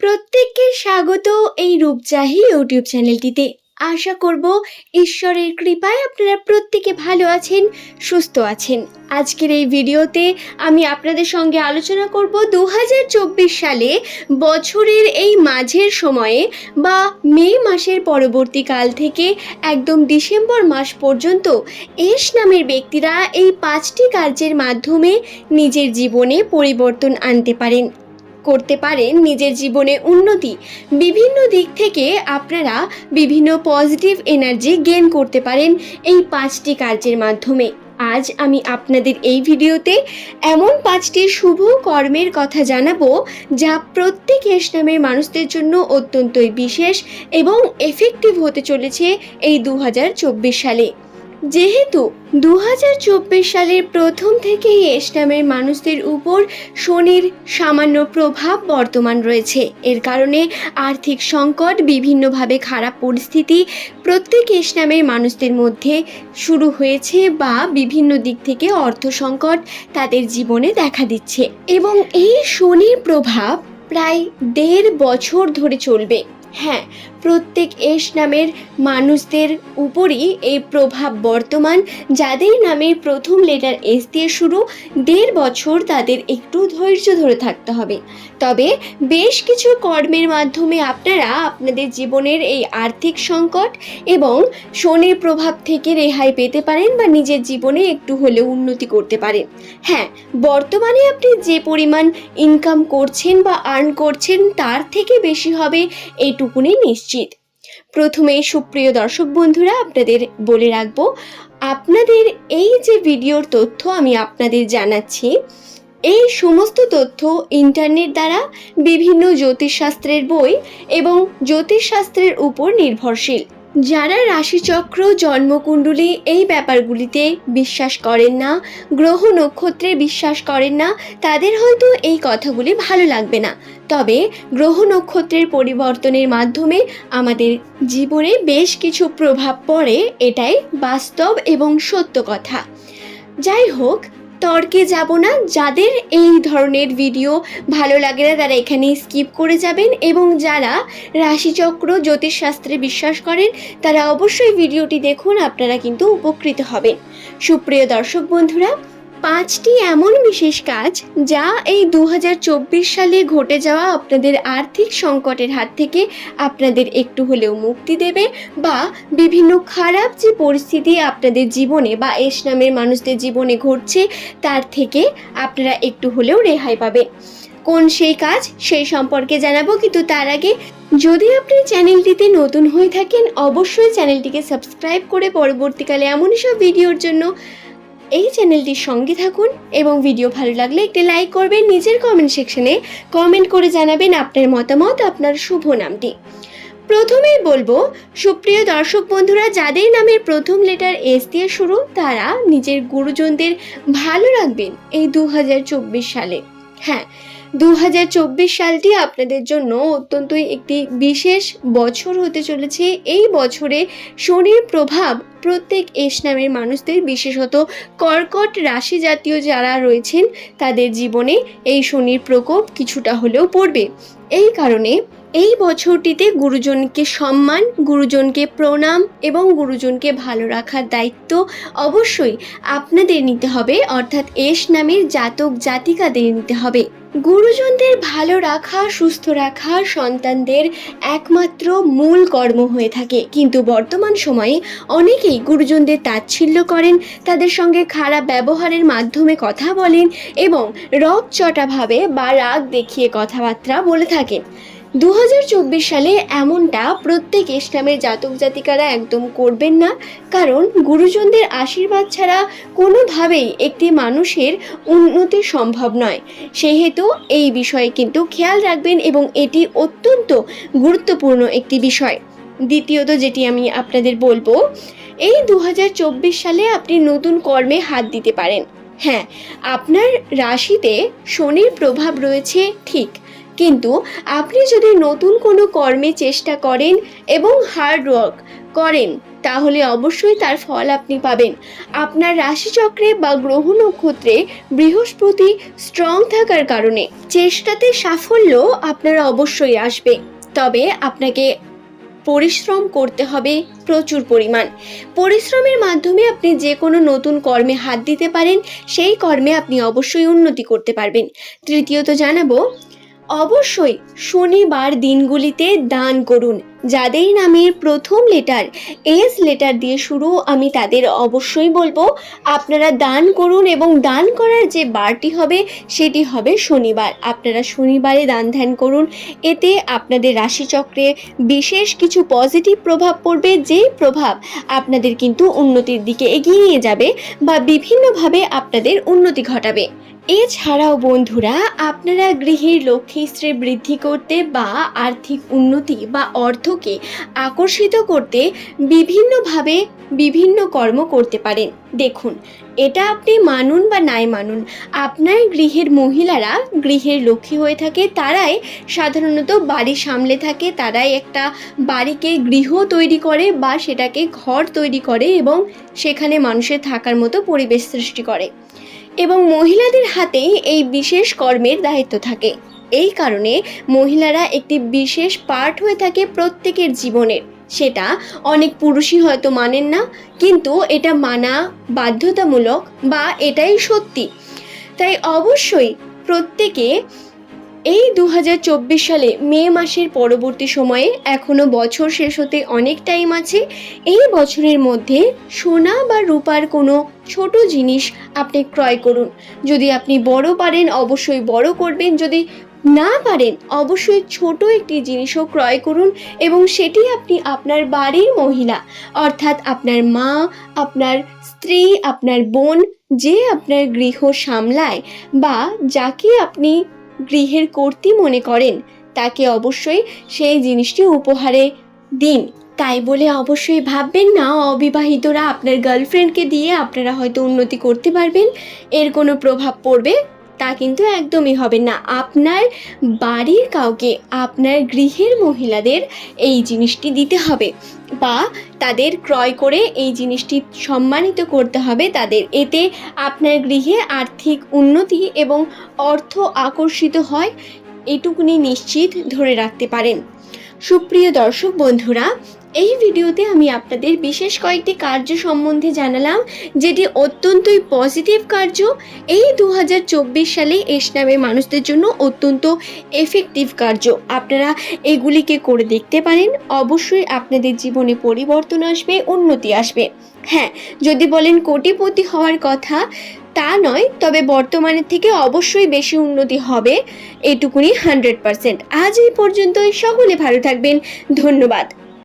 প্রত্যেককে স্বাগত এই রূপচাহি ইউটিউব চ্যানেলটিতে। আশা করব ঈশ্বরের কৃপায় আপনারা প্রত্যেকে ভালো আছেন, সুস্থ আছেন। আজকের এই ভিডিওতে আমি আপনাদের সঙ্গে আলোচনা করব দু হাজার চব্বিশ সালে বছরের এই মাঝের সময়ে বা মে মাসের পরবর্তীকাল থেকে একদম ডিসেম্বর মাস পর্যন্ত এস নামের ব্যক্তিরা এই পাঁচটি কার্যের মাধ্যমে নিজের জীবনে পরিবর্তন আনতে পারেন। করতে পারেন নিজের জীবনে উন্নতি। বিভিন্ন দিক থেকে আপনারা বিভিন্ন পজিটিভ এনার্জি গেন করতে পারেন এই পাঁচটি কার্যের মাধ্যমে। আজ আমি আপনাদের এই ভিডিওতে এমন পাঁচটি শুভ কর্মের কথা জানাব যা প্রত্যেক এস নামের মানুষদের জন্য অত্যন্তই বিশেষ এবং এফেক্টিভ হতে চলেছে এই দু হাজার চব্বিশ সালে। যেহেতু দু হাজার চব্বিশ সালের প্রথম থেকেই এস নামের মানুষদের উপর শনির সামান্য প্রভাব বর্তমান রয়েছে। এর কারণে আর্থিক সংকট, বিভিন্নভাবে খারাপ পরিস্থিতি প্রত্যেক এস নামের মানুষদের মধ্যে শুরু হয়েছে বা বিভিন্ন দিক থেকে অর্থ সংকট তাদের জীবনে দেখা দিচ্ছে। এবং এই শনির প্রভাব প্রায় দেড় বছর ধরে চলবে। হ্যাঁ প্রত্যেক এস নামের মানুষদের উপরই এই প্রভাব বর্তমান। যাদের নামের প্রথম লেটার এস দিয়ে শুরু, দেড় বছর তাদের একটু ধৈর্য ধরে থাকতে হবে। তবে বেশ কিছু কর্মের মাধ্যমে আপনারা আপনাদের জীবনের এই আর্থিক সংকট এবং শনির প্রভাব থেকে রেহাই পেতে পারেন বা নিজের জীবনে একটু হলেও উন্নতি করতে পারেন। হ্যাঁ বর্তমানে আপনি যে পরিমাণ ইনকাম করছেন বা আর্ন করছেন তার থেকে বেশি হবে এইটুকুনি নিশ্চিত। প্রথমে সুপ্রিয় দর্শক বন্ধুরা, আপনাদের বলে রাখব, আপনাদের এই যে ভিডিওর তথ্য আমি আপনাদের জানাচ্ছি, এই সমস্ত তথ্য ইন্টারনেট দ্বারা বিভিন্ন জ্যোতিষশাস্ত্রের বই এবং জ্যোতিষশাস্ত্রের উপর নির্ভরশীল। যারা রাশিচক্র, জন্মকুণ্ডলী এই ব্যাপারগুলিতে বিশ্বাস করেন না, গ্রহ নক্ষত্রে বিশ্বাস করেন না, তাদের হয়তো এই কথাগুলি ভালো লাগবে না। তবে গ্রহ নক্ষত্রের পরিবর্তনের মাধ্যমে আমাদের জীবনে বেশ কিছু প্রভাব পড়ে, এটাই বাস্তব এবং সত্য কথা। যাই হোক তর্কে যাব না। যাদের এই ধরনের ভিডিও ভালো লাগে না, তারা এখানে স্কিপ করে যাবেন এবং যারা রাশিচক্র, জ্যোতিষশাস্ত্রে বিশ্বাস করেন, তারা অবশ্যই ভিডিওটি দেখুন, আপনারা কিন্তু উপকৃত হবেন। সুপ্রিয় দর্শক বন্ধুরা পাঁচটি এমন বিশেষ কাজ যা এই দু হাজার চব্বিশ সালে ঘটে যাওয়া আপনাদের আর্থিক সংকটের হাত থেকে আপনাদের একটু হলেও মুক্তি দেবে বা বিভিন্ন খারাপ যে পরিস্থিতি আপনাদের জীবনে বা এস নামের মানুষদের জীবনে ঘটছে, তার থেকে আপনারা একটু হলেও রেহাই পাবেন কোন সেই কাজ, সেই সম্পর্কে জানাব কিন্তু তার আগে যদি আপনি চ্যানেলটিতে নতুন হয়ে থাকেন, অবশ্যই চ্যানেলটিকে সাবস্ক্রাইব করে পরবর্তীকালে এমনই সব ভিডিওর জন্য এই চ্যানেলটির সঙ্গে থাকুন এবং ভিডিও ভালো লাগলে একটি লাইক করবেন নিজের কমেন্ট সেকশনে কমেন্ট করে জানাবেন আপনার মতামত, আপনার শুভ নামটি। প্রথমেই বলব, সুপ্রিয় দর্শক বন্ধুরা, যাদের নামের প্রথম লেটার এস দিয়ে শুরু, তারা নিজের গুরুজনদের ভালো রাখবেন এই দু হাজার চব্বিশ সালে। হ্যাঁ দু হাজার চব্বিশ সালটি আপনাদের জন্য অত্যন্তই একটি বিশেষ বছর হতে চলেছে। এই বছরে শনির প্রভাব প্রত্যেক এস নামের মানুষদের, বিশেষত কর্কট রাশি জাতীয় যারা রয়েছেন, তাদের জীবনে এই শনির প্রকোপ কিছুটা হলেও পড়বে। এই কারণে এই বছরটিতে গুরুজনকে সম্মান, গুরুজনকে প্রণাম এবং গুরুজনকে ভালো রাখার দায়িত্ব অবশ্যই আপনাদের নিতে হবে। অর্থাৎ এস নামের জাতক জাতিকাদের নিতে হবে। গুরুজনদের ভালো রাখা, সুস্থ রাখা সন্তানদের একমাত্র মূল কর্ম হয়ে থাকে। কিন্তু বর্তমান সময়ে অনেকেই গুরুজনদের তাচ্ছিল্য করেন, তাদের সঙ্গে খারাপ ব্যবহারের মাধ্যমে কথা বলেন এবং রকচটাভাবে বা রাগ দেখিয়ে কথাবার্তা বলে থাকেন। দু হাজার চব্বিশ সালে এমনটা প্রত্যেক ইসলামের জাতক জাতিকারা একদম করবেন না, কারণ গুরুজনদের আশীর্বাদ ছাড়া কোনোভাবেই একটি মানুষের উন্নতি সম্ভব নয়। সেহেতু এই বিষয়ে কিন্তু খেয়াল রাখবেন এবং এটি অত্যন্ত গুরুত্বপূর্ণ একটি বিষয়। দ্বিতীয়ত যেটি আমি আপনাদের বলব, এই দু হাজার চব্বিশ সালে আপনি নতুন কর্মে হাত দিতে পারেন। হ্যাঁ আপনার রাশিতে শনির প্রভাব রয়েছে ঠিক। কিন্তু আপনি যদি নতুন কোনো কর্মে চেষ্টা করেন এবং হার্ড ওয়ার্ক করেন, তাহলে অবশ্যই তার ফল আপনি পাবেন। আপনার রাশিচক্রে বা গ্রহ নক্ষত্রে বৃহস্পতি স্ট্রং থাকার কারণে চেষ্টাতে সাফল্য আপনার অবশ্যই আসবে। তবে আপনাকে পরিশ্রম করতে হবে প্রচুর পরিমাণ। পরিশ্রমের মাধ্যমে আপনি যে কোনো নতুন কর্মে হাত দিতে পারেন, সেই কর্মে আপনি অবশ্যই উন্নতি করতে পারবেন। তৃতীয়ত জানাব অবশ্যই শনিবার দিনগুলিতে দান করুন, যাদের নামের প্রথম লেটার এস লেটার দিয়ে শুরু, আমি তাদের অবশ্যই বলব, আপনারা দান করুন এবং দান করার যে বারটি হবে, সেটি হবে শনিবার। আপনারা শনিবারে দান ধ্যান করুন, এতে আপনাদের রাশিচক্রে বিশেষ কিছু পজিটিভ প্রভাব পড়বে যেই প্রভাব আপনাদের কিন্তু উন্নতির দিকে এগিয়ে নিয়ে যাবে বা বিভিন্নভাবে আপনাদের উন্নতি ঘটাবে। এছাড়াও বন্ধুরা, আপনারা গৃহের লক্ষ্মীশ্রী বৃদ্ধি করতে বা আর্থিক উন্নতি বা অর্থকে আকর্ষিত করতে বিভিন্নভাবে বিভিন্ন কর্ম করতে পারেন। দেখুন, এটা আপনি মানুন বা নাই মানুন, আপনার গৃহের মহিলারা গৃহের লক্ষ্মী হয়ে থাকে, তারাই সাধারণত বাড়ি সামলে থাকে, তারাই একটা বাড়িকে গৃহ তৈরি করে বা সেটাকে ঘর তৈরি করে এবং সেখানে মানুষের থাকার মতো পরিবেশ সৃষ্টি করে। এবং মহিলাদের হাতেই এই বিশেষ কর্মের দায়িত্ব থাকে। এই কারণে মহিলারা একটি বিশেষ পার্ট হয়ে থাকে প্রত্যেকের জীবনের সেটা অনেক পুরুষই হয়তো মানেন না, কিন্তু এটা মানা বাধ্যতামূলক বা এটাই সত্যি। তাই অবশ্যই প্রত্যেকে এই দু হাজার চব্বিশ সালে মে মাসের পরবর্তী সময়ে এখনও বছর শেষ হতে অনেক টাইম আছে, এই বছরের মধ্যে সোনা বা রূপার কোনো ছোট জিনিস আপনি ক্রয় করুন। যদি আপনি বড় পারেন, অবশ্যই বড় করবেন, যদি না পারেন, অবশ্যই ছোট একটি জিনিসও ক্রয় করুন এবং সেটি আপনি আপনার বাড়ির মহিলা, অর্থাৎ আপনার মা, আপনার স্ত্রী, আপনার বোন, যে আপনার গৃহ সামলায় বা যাকে আপনি গৃহের কর্তী মনে করেন, তাকে অবশ্যই সেই জিনিসটি উপহারে দিন। তাই বলে অবশ্যই ভাববেন না, অবিবাহিতরা আপনার গার্লফ্রেন্ডকে দিয়ে আপনারা হয়তো উন্নতি করতে পারবেন, এর কোনো প্রভাব পড়বে তা কিন্তু একদমই হবে না। আপনার বাড়ির কাউকে, আপনার গৃহের মহিলাদের এই জিনিসটি দিতে হবে বা তাদের ক্রয় করে এই জিনিসটি সম্মানিত করতে হবে তাদের। এতে আপনার গৃহে আর্থিক উন্নতি এবং অর্থ আকর্ষিত হয়, এটুকুনি নিশ্চিত ধরে রাখতে পারেন। সুপ্রিয় দর্শক বন্ধুরা, এই ভিডিওতে আমি আপনাদের বিশেষ কয়েকটি কার্য সম্বন্ধে জানালাম, যেটি অত্যন্তই পজিটিভ কার্য। এই দু সালে এস নামে মানুষদের জন্য অত্যন্ত এফেক্টিভ কার্য। আপনারা এগুলিকে করে দেখতে পারেন, অবশ্যই আপনাদের জীবনে পরিবর্তন আসবে, উন্নতি আসবে। হ্যাঁ যদি বলেন কোটিপতি হওয়ার কথা তা নয়, তবে বর্তমানের থেকে অবশ্যই বেশি উন্নতি হবে এটুকুনি হান্ড্রেড পারসেন্ট আজ এই পর্যন্তই, সকলে ভালো থাকবেন। ধন্যবাদ।